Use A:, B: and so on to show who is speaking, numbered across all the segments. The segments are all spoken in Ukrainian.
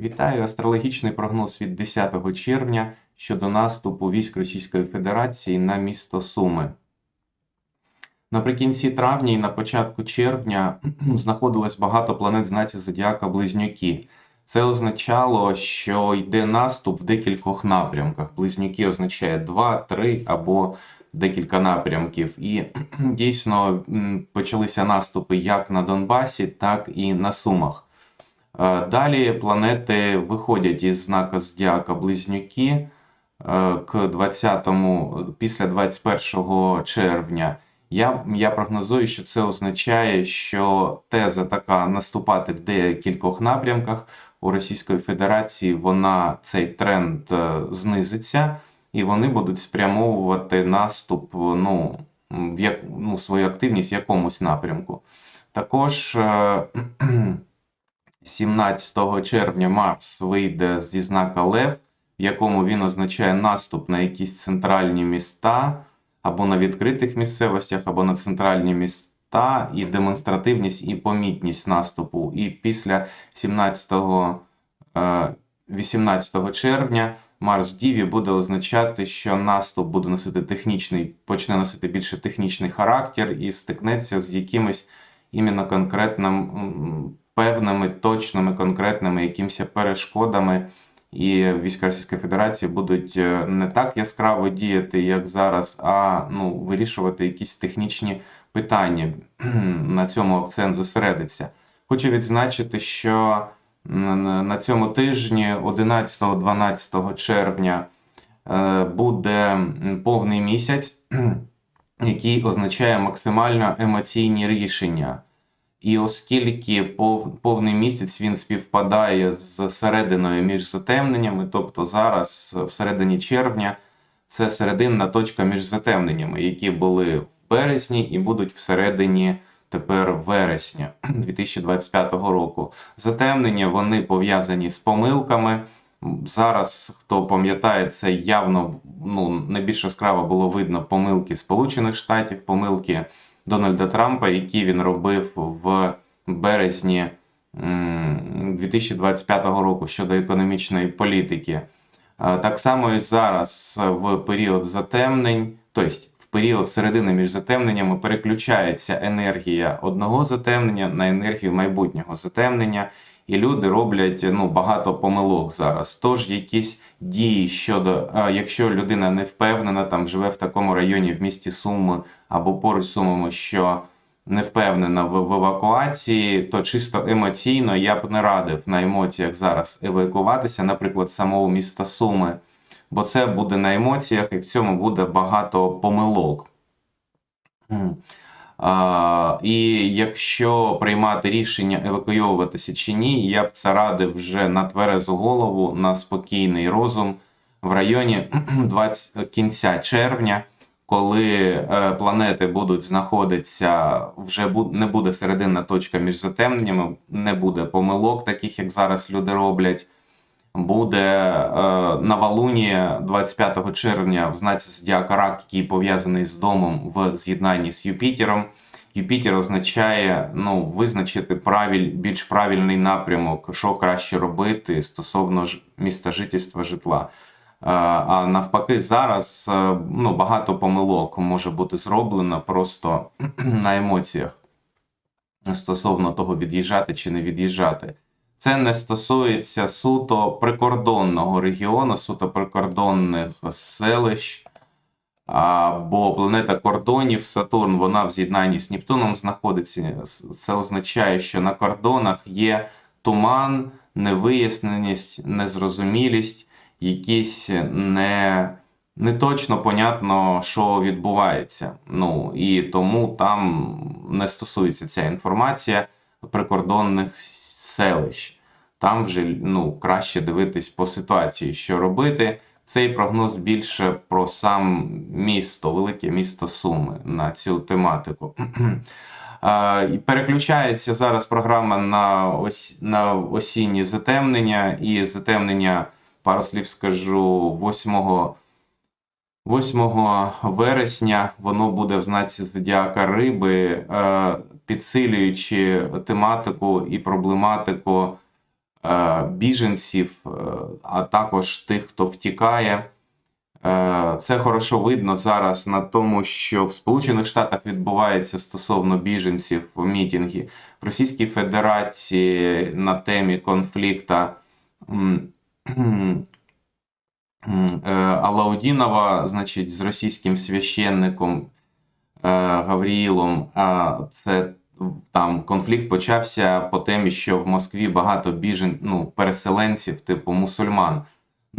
A: Вітаю астрологічний прогноз від 10 червня щодо наступу військ Російської Федерації на місто Суми. Наприкінці травня і на початку червня знаходилось багато планет знаці Зодіака Близнюки. Це означало, що йде наступ в декількох напрямках. Близнюки означає 2, 3 або декілька напрямків. І дійсно почалися наступи як на Донбасі, так і на Сумах. Е, Далі планети виходять із знака Зодіака Близнюки е, к 20-му, після 21 червня. Я, я прогнозую, що це означає, що теза така наступати в декількох напрямках у Російської Федерації, вона цей тренд е, знизиться, і вони будуть спрямовувати наступ, ну, в як, ну, свою активність в якомусь напрямку. Також 17 червня Марс вийде зі знака Лев, в якому він означає наступ на якісь центральні міста, або на відкритих місцевостях, або на центральні міста, і демонстративність і помітність наступу. І після 17 е, 18 червня Марс в Діві буде означати, що наступ буде носити технічний, почне носити більше технічний характер і стикнеться з якимось іменно конкретним, певними, точними, конкретними якимось перешкодами. І війська Російської Федерації будуть е, не так яскраво діяти, як зараз, а ну, вирішувати якісь технічні питання. На цьому акцент зосередиться. Хочу відзначити, що на цьому тижні, 11-12 червня, е, буде повний місяць, який означає максимально емоційні рішення. І оскільки пов- повний місяць він співпадає з серединою між затемненнями, тобто зараз, в середині червня, це серединна точка між затемненнями, які були в березні і будуть всередині тепер вересня 2025 року. Затемнення вони пов'язані з помилками. Зараз, хто пам'ятає, це явно ну, найбільш яскраво було видно помилки Сполучених Штатів, помилки Дональда Трампа, які він робив в березні 2025 року щодо економічної політики. Е, Так само і зараз в період затемнень, тобто в період середини між затемненнями переключається енергія одного затемнення на енергію майбутнього затемнення, і люди роблять ну, багато помилок зараз. Тож якісь дії щодо, якщо людина не впевнена, там живе в такому районі в місті Суми або поруч Сумами, що не впевнена в, евакуації, то чисто емоційно я б не радив на емоціях зараз евакуватися, наприклад, самого міста Суми, бо це буде на емоціях і в цьому буде багато помилок. І якщо приймати рішення евакуйовуватися чи ні, я б це радив вже на тверезу голову, на спокійний розум в районі 20, кінця червня, коли е, планети будуть знаходитися, вже не буде серединна точка між затемненнями, не буде помилок, таких як зараз люди роблять. Буде е, новолунія 25 червня в знаці Зодіака Рак, який пов'язаний з домом в з'єднанні з Юпітером. Юпітер означає ну, визначити правиль, більш правильний напрямок, що краще робити стосовно ж- міста жительства житла. Е, А навпаки, зараз е, ну, багато помилок може бути зроблено просто на емоціях стосовно того, від'їжджати чи не від'їжджати. Це не стосується суто прикордонного регіону, суто прикордонних селищ. А, бо планета кордонів Сатурн, вона в з'єднанні з Нептуном знаходиться. Це означає, що на кордонах є туман, невиясненість, незрозумілість, якісь не, не точно понятно, що відбувається. Ну і тому там не стосується ця інформація прикордонних селищ. Там вже ну, краще дивитись по ситуації, що робити. Цей прогноз більше про сам місто, велике місто Суми на цю тематику. Переключається зараз програма на, ось, на осінні затемнення, і затемнення, пару слів скажу, 8 8 вересня воно буде в знаці зодіака Риби, е, підсилюючи тематику і проблематику е, біженців, е, а також тих, хто втікає. Це хорошо видно зараз на тому, що в Сполучених Штатах відбувається стосовно біженців мітинги, в Російській Федерації на темі конфлікта Алаудінова, значить, з російським священником е, Гавріїлом. А це там конфлікт почався по темі, що в Москві багато біжен, ну, переселенців, типу мусульман.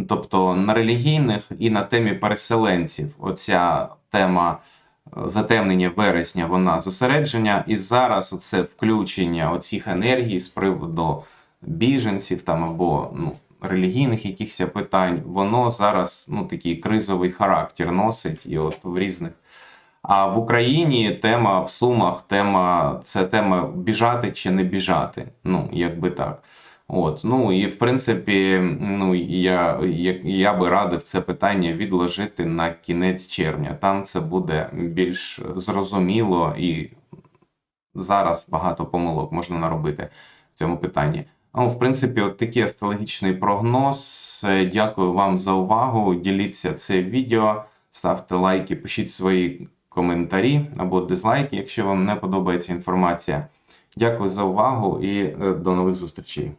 A: Тобто на релігійних і на темі переселенців оця тема е, затемнення вересня, вона зосередження. І зараз оце включення оцих енергій з приводу біженців там або ну, релігійних якихось питань, воно зараз ну, такий кризовий характер носить і от в різних. А в Україні тема в Сумах, тема це тема біжати чи не біжати. Ну, якби так. От, ну і в принципі, ну я, я, я би радив це питання відложити на кінець червня. Там це буде більш зрозуміло і зараз багато помилок можна наробити в цьому питанні. Ну, в принципі, от такий астрологічний прогноз. Е, Дякую вам за увагу. Діліться це відео, ставте лайки, пишіть свої коментарі або дизлайки, якщо вам не подобається інформація. Дякую за увагу і е, до нових зустрічей.